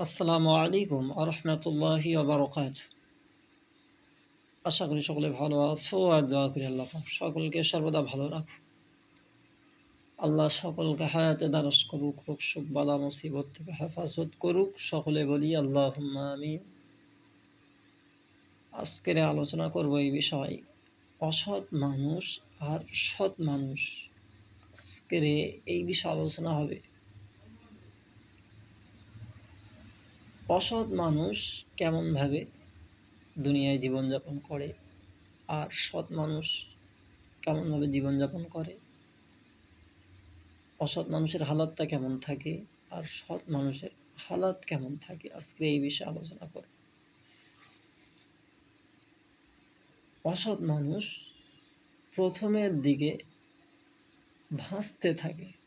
আসসালামু আলাইকুম আরহামতুল্লাহি আবরকাত আশা করি সকলে ভালো আছো আর দোয়া করি আল্লাহ সকলকে সর্বদা ভালো রাখো আল্লাহ সকলকে হায়াতে দারস করুক, রোগ সুখ, বালা মুসিবত থেকে হেফাজত করুক। সকলে বলি আল্লাহ আমিন। আজকের আলোচনা করব এই বিষয়, অসৎ মানুষ আর সৎ মানুষ। আজকের এই বিষয়ে আলোচনা হবে অসৎ মানুষ কেমনভাবে দুনিয়ায় জীবনযাপন করে? আর সৎ মানুষ কেমনভাবে জীবনযাপন করে? অসৎ মানুষের হালাতটা কেমন থাকে? আর সৎ মানুষের হালাত কেমন থাকে? আজকে এই বিষয়ে আলোচনা করব। অসৎ মানুষ প্রথমের দিকে ভাসতে থাকে।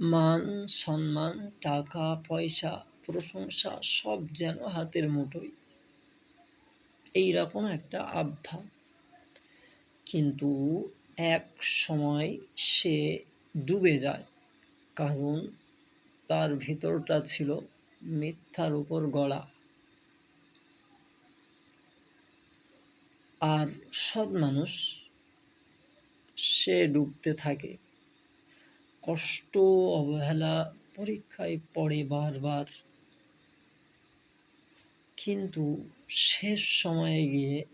মান, সম্মান, টাকা, পয়সা, প্রশংসা সব যেন হাতের মুঠোয়। এই রকম একটা আভ্যাস কিন্তু এক সময় সে ডুবে যায়, কারণ তার ভিতরটা ছিল মিথ্যার উপর গড়া আর সৎ মানুষ, সে ডুবতে থাকে। কষ্ট, অবহেলা পরীক্ষায় পড়ে বারবার। কিন্তু শেষ সময়ে গিয়ে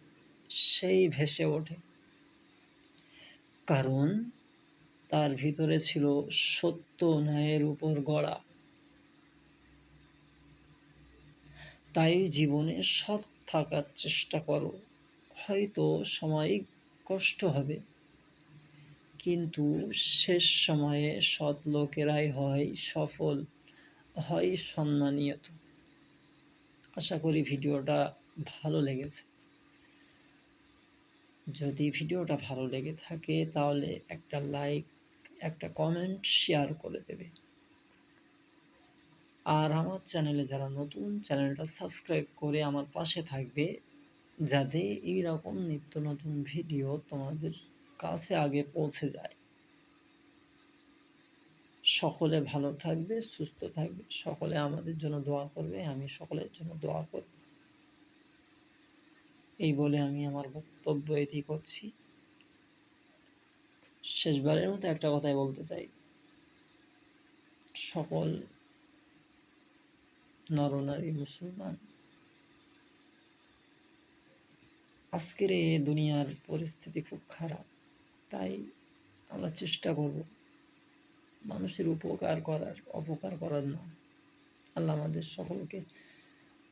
সেই ভেসে ওঠে। কারণ তার ভিতরে ছিল সত্য ন্যায়ের উপর গড়া। তাই জীবনে সৎ থাকার চেষ্টা করো। হয়তো সাময়িক কষ্ট হবে। কিন্তু শেষ সময়ে সৎ লোকেরাই হয় সফল, হয় সম্মানিয়ত। আশা করি ভিডিওটা ভালো লেগেছে। যদি ভিডিওটা ভালো লেগে থাকে তাহলে একটা লাইক, একটা কমেন্ট, শেয়ার করে দেবে। আর আমার চ্যানেলে যারা নতুন, চ্যানেলটা সাবস্ক্রাইব করে আমার পাশে থাকবে, যাতে এইরকম নিত্য নতুন ভিডিও তোমাদের কাছে আগে পৌঁছে যায়। সকলে ভালো থাকবে, সুস্থ থাকবে, সকলে আমাদের জন্য দোয়া করবে, আমি সকলের জন্য দোয়া করব। এই বলে আমি আমার বক্তব্য এটি করছি। শেষবারের মতো একটা কথাই বলতে চাই। সকল নরনারী মুসলমান, আজকের এই দুনিয়ার পরিস্থিতি খুব খারাপ। তাই আমরা চেষ্টা করব মানুষের উপকার করার, অপকার করার না আল্লাহ আমাদের সকলকে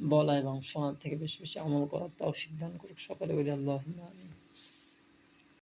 বলা এবং শোনার থেকে বেশি বেশি আমল করার তাও সিদ্ধান্ত করুক। সকলে বলি আল্লাহ আমিন।